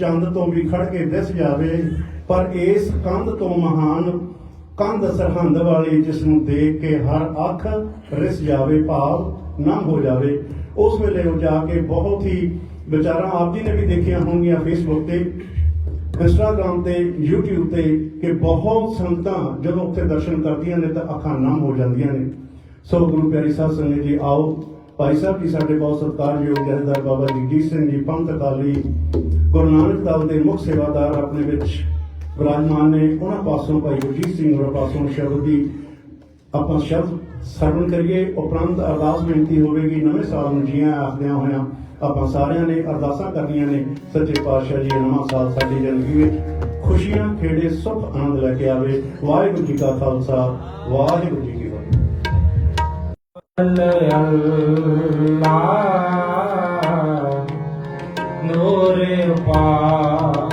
ਚੰਦ ਤੋਂ ਵੀ ਖੜ ਕੇ ਦਿਸ ਜਾਵੇ, ਪਰ ਇਸ ਕੰਧ ਤੋਂ ਮਹਾਨ ਕੰਧ ਸਰਹੰਦ ਵਾਲੀ ਜਿਸ ਨੂੰ ਦੇਖ ਕੇ ਹਰ ਅੱਖ ਰਿਸ ਜਾਵੇ, ਭਾਵ ਨਮ ਹੋ ਜਾਵੇ। ਉਸ ਵੇਲੇ ਉਹ ਜਾ ਕੇ ਬਹੁਤ ਹੀ ਵਿਚਾਰਾਂ ਆਪ ਜੀ ਨੇ ਵੀ ਦੇਖੀਆਂ ਹੋਣਗੀਆਂ ਫੇਸਬੁੱਕ ਤੇ ਇੰਸਟਾਗ੍ਰਾਮ ਤੇ, YouTube ਤੇ, ਕਿ ਬਹੁਤ ਸੰਗਤਾਂ ਜਦੋਂ ਉੱਥੇ ਦਰਸ਼ਨ ਕਰਦੀਆਂ ਨੇ ਤਾਂ ਅੱਖਾਂ ਨਮ ਹੋ ਜਾਂਦੀਆਂ ਨੇ। ਸੋ ਗੁਰੂ ਪਿਆਰੀ ਸਾਹਿਬ ਸੰਗਤ ਜੀ, ਆਓ। ਭਾਈ ਸਾਹਿਬ ਜੀ, ਸਾਡੇ ਬਹੁਤ ਸਤਿਕਾਰਯੋਗ ਜਥੇਦਾਰ ਬਾਬਾ ਜਗਜੀਤ ਸਿੰਘ ਜੀ, ਪੰਥ ਅਕਾਲੀ, ਗੁਰੂ ਨਾਨਕ ਦਲ ਦੇ ਮੁੱਖ ਸੇਵਾਦਾਰ ਆਪਣੇ ਵਿੱਚ ਵਿਰਾਜਮਾਨ ਨੇ। ਉਹਨਾਂ ਪਾਸੋਂ ਭਾਈ ਗੁਰਜੀਤ ਸਿੰਘ ਹੋਰਾਂ ਪਾਸੋਂ ਸ਼ਬਦ ਦੀ ਆਪਾਂ ਸ਼ਬਦ ਸਰਵਣ ਕਰੀਏ। ਉਪਰੰਤ ਅਰਦਾਸ ਬੇਨਤੀ ਹੋਵੇਗੀ, ਨਵੇਂ ਸਾਲ ਨੂੰ ਜੀਆਂ ਆਖਦਿਆਂ ਹੋਇਆਂ ਆਪਾਂ ਸਾਰਿਆਂ ਨੇ ਅਰਦਾਸਾਂ ਕਰਨੀਆਂ ਨੇ। ਸੱਚੇ ਪਾਤਸ਼ਾਹ ਜੀ ਨਵਾਂ ਸਾਲ ਸਾਡੀ ਜ਼ਿੰਦਗੀ ਵਿੱਚ ਖੁਸ਼ੀਆਂ, ਖੇੜੇ, ਸੁਖ, ਆਨੰਦ ਲੈ ਕੇ ਆਵੇ। ਵਾਹਿਗੁਰੂ ਜੀ ਕਾ ਖਾਲਸਾ, ਵਾਹਿਗੁਰੂ ਜੀ ਕੀ ਫਤਿਹ ਅੱਲਾਹ ਨੂਰੇ ਪਾਰ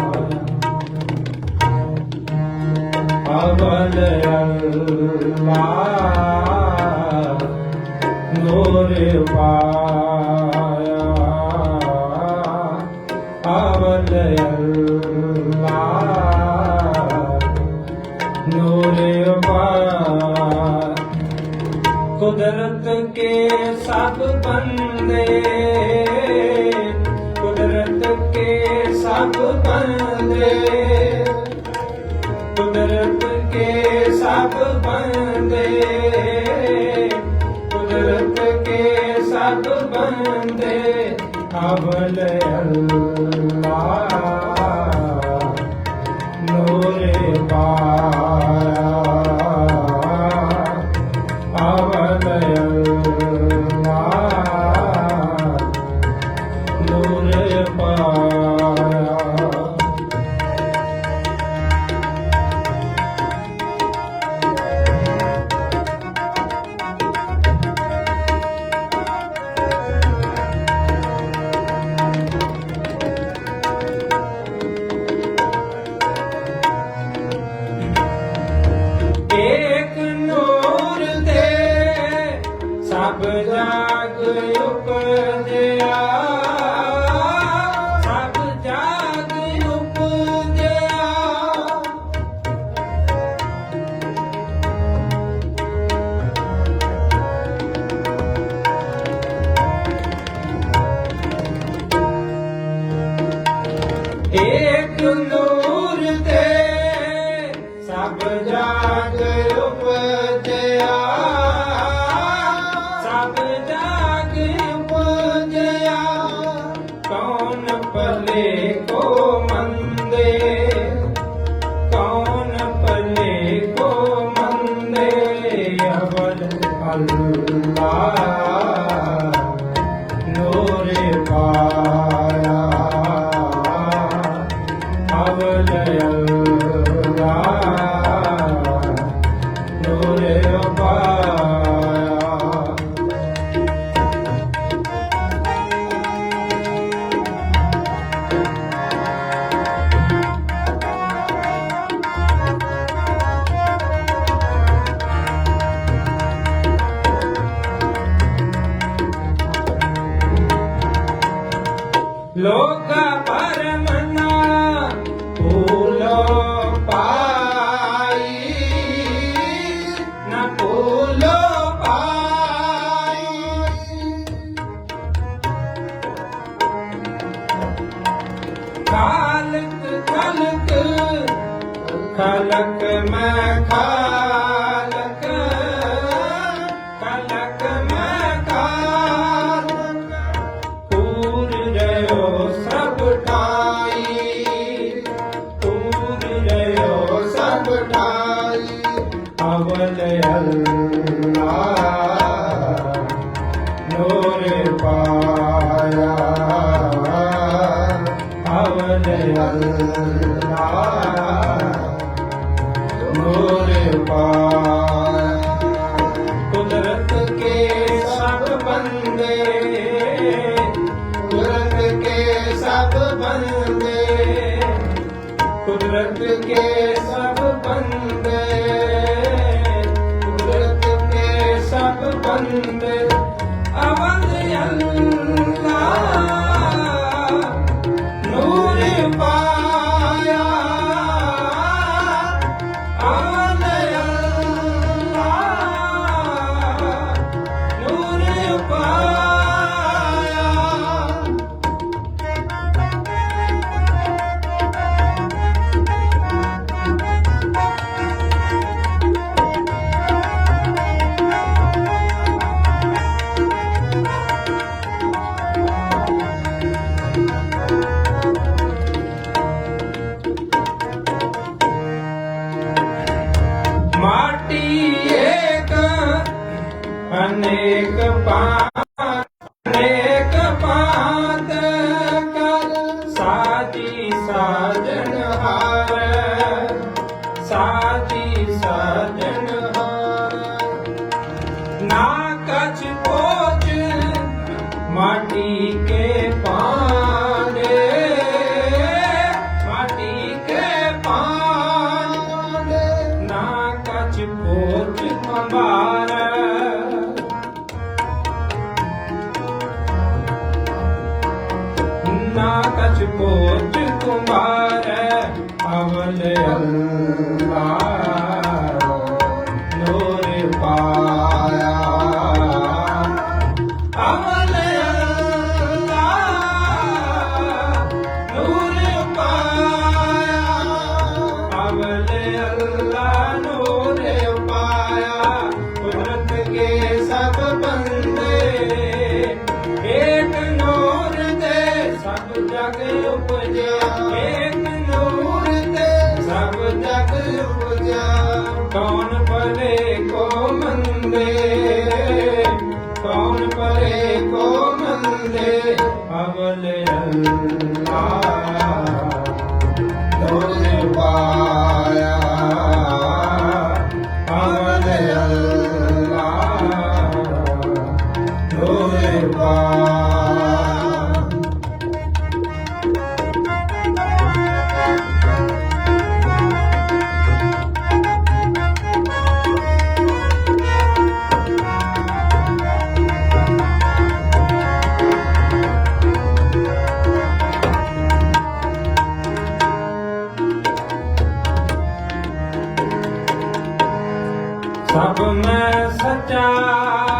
ਅਵਲ ਅੱਲਾਹ ਨੂਰੇ ਪਾਇਆ ਅਵਲ ਅੱਲਾਹ ਕੁਦਰਤ ਕੇ ਸਭ ਬੰਦੇ। ਕੁਦਰਤ ਕੇ ਸਭ ਬੰਦੇ। ਕੁਦਰਤ ਕੇ ਸਭ ਬੰਦੇ। ਕੁਦਰਤ ਕੇ ਸਭ ਬੰਦੇ। ਅਵਲ ਅੱਲਾਹ ਸਭ ਜਾਗ ਮੈਂ ਖਾਲਕ ਬੰਦੇ। ਕੁਦਰਤ ਕੇ ਸਭ ਬੰਦੇ। ਕੁਦਰਤ ਕੇ ਸਭ ਬੰਦੇ। ਕੁਦਰਤ ਕੇ ਸਭ ਬੰਦੇ। ਅਵਲ ਅੱਲਾਹ ਅਨੇਕ ਪਾਤ ਅਨੇਕ ਪਾਤ ਕਰ ਸਾਚੀ ਸਾਜਨ ਹਾਰ ਸਾਚੀ ਸਾਜਨ Yeah. ਸਭ ਮੈਂ ਸਚਾ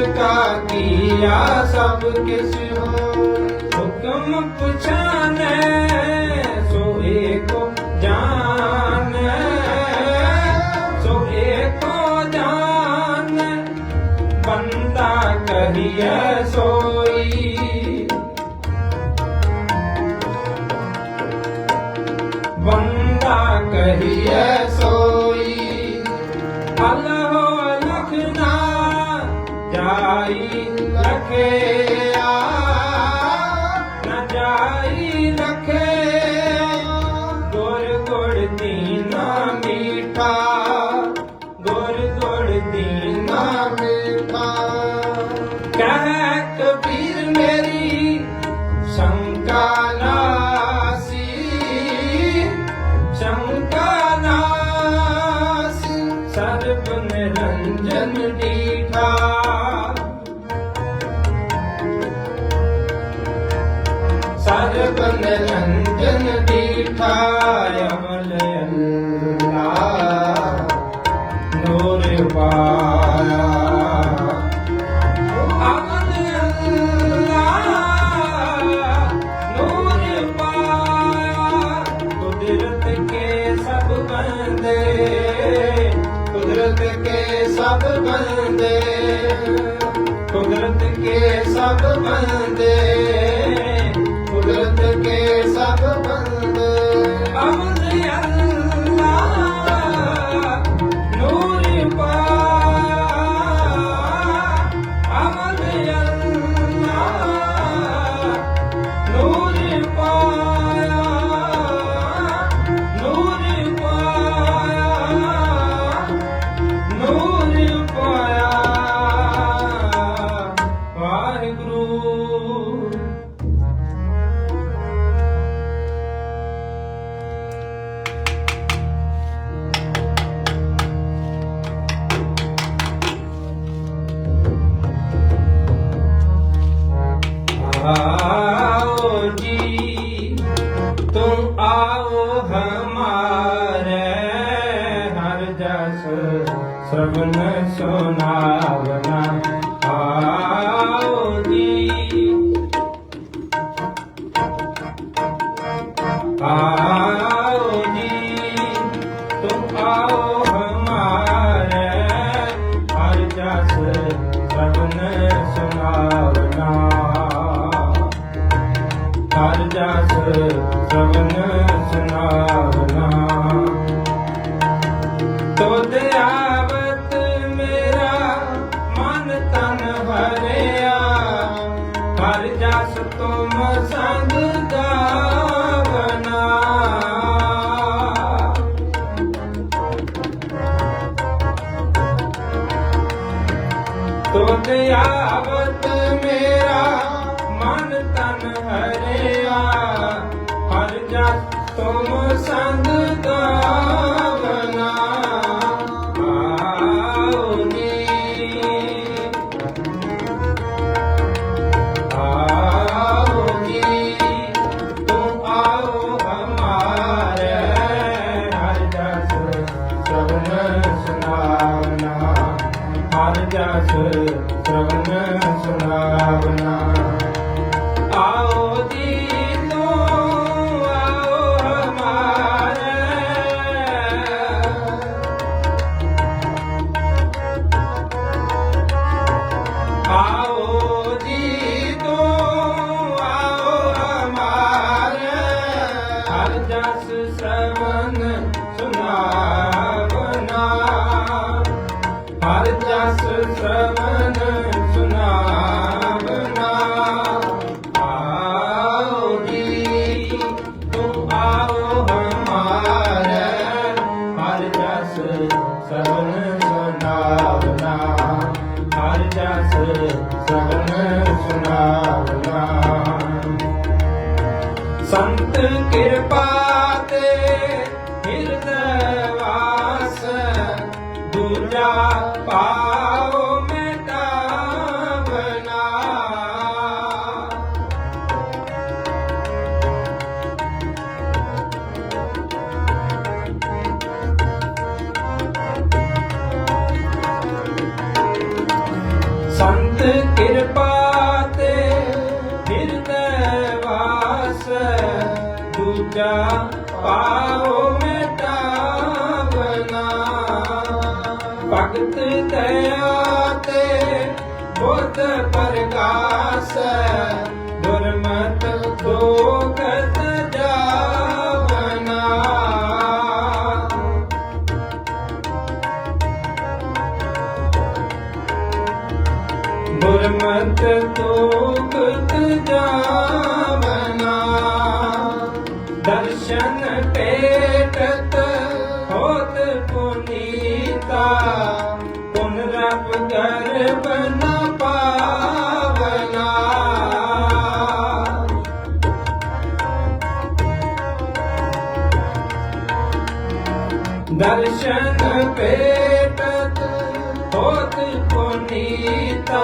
जिसका किया सब किस हो हुक्म पुछाने सोए को जान सोए को जान बंदा कहिए सोई बंदा कहिए Yeah. ਮਿੱਠਾ ਅਮਲ ਅੰਨਾ ਨੂਰ ਪਾਇਆ ਕੁਦਰਤ ਕੇ ਸਭ ਬੰਦੇ ਕੁਦਰਤ ਕੇ ਸਭ ਬੰਦੇ। ਤੁਮ ਸੰਤ ਭਗਤ ਦਇਆ ਤੇ ਬੁੱਧ ਪ੍ਰਕਾਸ਼ ਗੁਰਮਤ ਦੋਖਤ ਗੁਰਮਤ ਤੋਂ ਦਰਸ਼ਨ ਪੇਟਤ ਹੋਤ ਕੋ ਨੀਤਾ।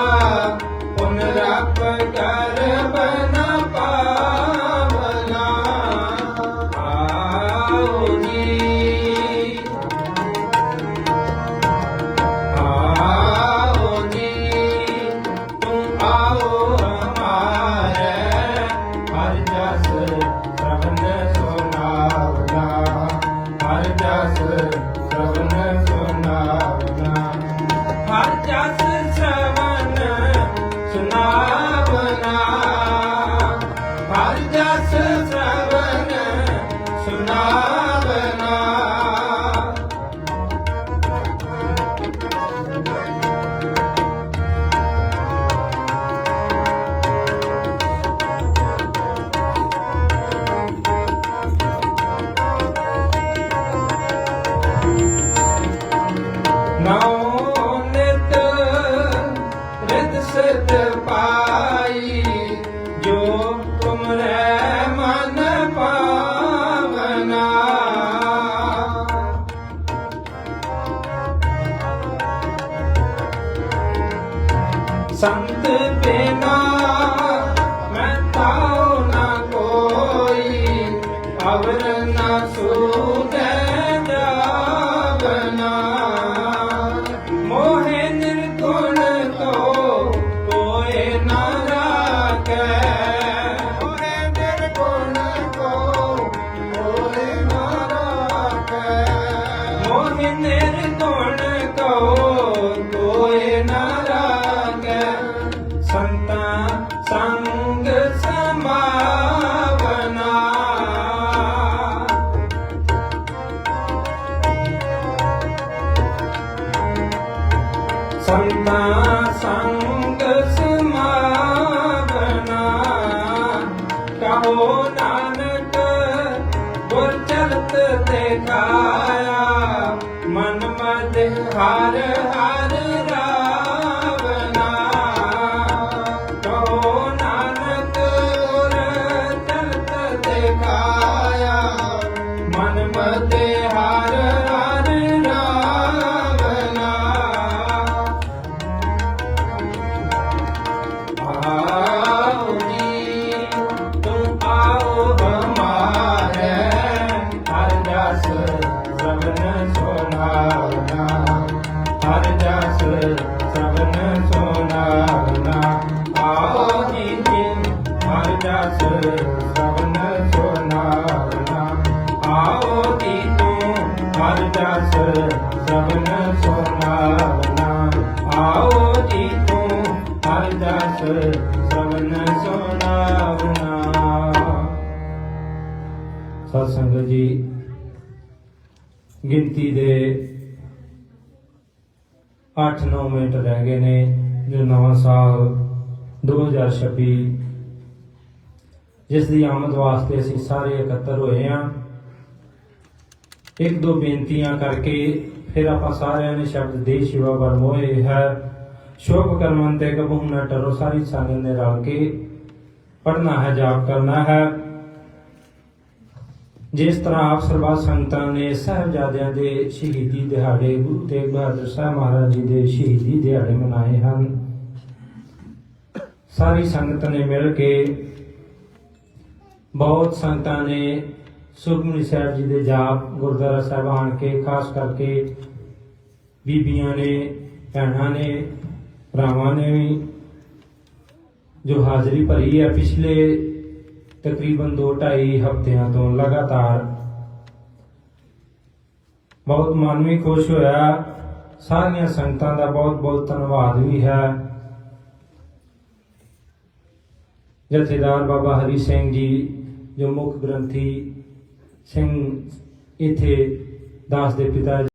pecar. 8-9 ਮਿੰਟ ਰਹਿ ਗਏ ਨੇ, ਜੋ ਨਵਾਂ ਸਾਲ 2026 ਜਿਸ ਦੀ ਆਮਦ ਵਾਸਤੇ ਅਸੀਂ ਸਾਰੇ ਇਕੱਤਰ ਹੋਏ ਹਾਂ। ਇੱਕ ਦੋ ਬੇਨਤੀਆਂ ਕਰਕੇ ਫਿਰ ਆਪਾਂ ਸਾਰਿਆਂ ਨੇ ਸ਼ਬਦ ਦੇ ਸ਼ਿਵਾ ਵਰਮੋਏ ਹੈ। ਸ਼ੋਭ ਕਰਮਨ ਤੇ ਕਬੂ ਨਾ ਟਰੋ, ਸਾਰੀ ਸੰਗਤ ਨੇ ਰਲ ਕੇ ਪੜਨਾ ਹੈ, ਜਾਪ ਕਰਨਾ ਹੈ। ਜਿਸ ਤਰ੍ਹਾਂ ਆਪ ਸਰਬੱਤ ਸੰਗਤਾਂ ਨੇ ਸਾਹਿਬਜ਼ਾਦਿਆਂ ਦੇ ਸ਼ਹੀਦੀ ਦਿਹਾੜੇ, ਗੁਰੂ ਤੇਗ ਬਹਾਦਰ ਸਾਹਿਬ ਮਹਾਰਾਜ ਜੀ ਦੇ ਸ਼ਹੀਦੀ ਦਿਹਾੜੇ ਮਨਾਏ ਹਨ। ਸਾਰੀ ਸੰਗਤ ਨੇ ਮਿਲ ਕੇ ਬਹੁਤ ਸੰਗਤਾਂ ਨੇ ਸੁਖਮਨੀ ਸਾਹਿਬ ਜੀ ਦੇ ਜਾਪ ਗੁਰਦੁਆਰਾ ਸਾਹਿਬ ਆਣ ਕੇ, ਖਾਸ ਕਰਕੇ ਬੀਬੀਆਂ ਨੇ, ਭੈਣਾਂ ਨੇ, ਭਰਾਵਾਂ ਨੇ ਵੀ ਜੋ ਹਾਜ਼ਰੀ ਭਰੀ ਹੈ ਪਿਛਲੇ ਤਕਰੀਬਨ 2-2.5 ਹਫ਼ਤਿਆਂ ਤੋਂ ਲਗਾਤਾਰ। ਬਹੁਤ ਮਨ ਵੀ ਖੁਸ਼ ਹੋਇਆ। ਸਾਰੀਆਂ ਸੰਗਤਾਂ ਦਾ ਬਹੁਤ ਬਹੁਤ ਧੰਨਵਾਦ ਵੀ ਹੈ। ਜਥੇਦਾਰ ਬਾਬਾ ਹਰੀ ਸਿੰਘ ਜੀ, ਜੋ ਮੁੱਖ ਗ੍ਰੰਥੀ ਸਿੰਘ ਇਥੇ ਦਾਸ ਦੇ ਪਿਤਾ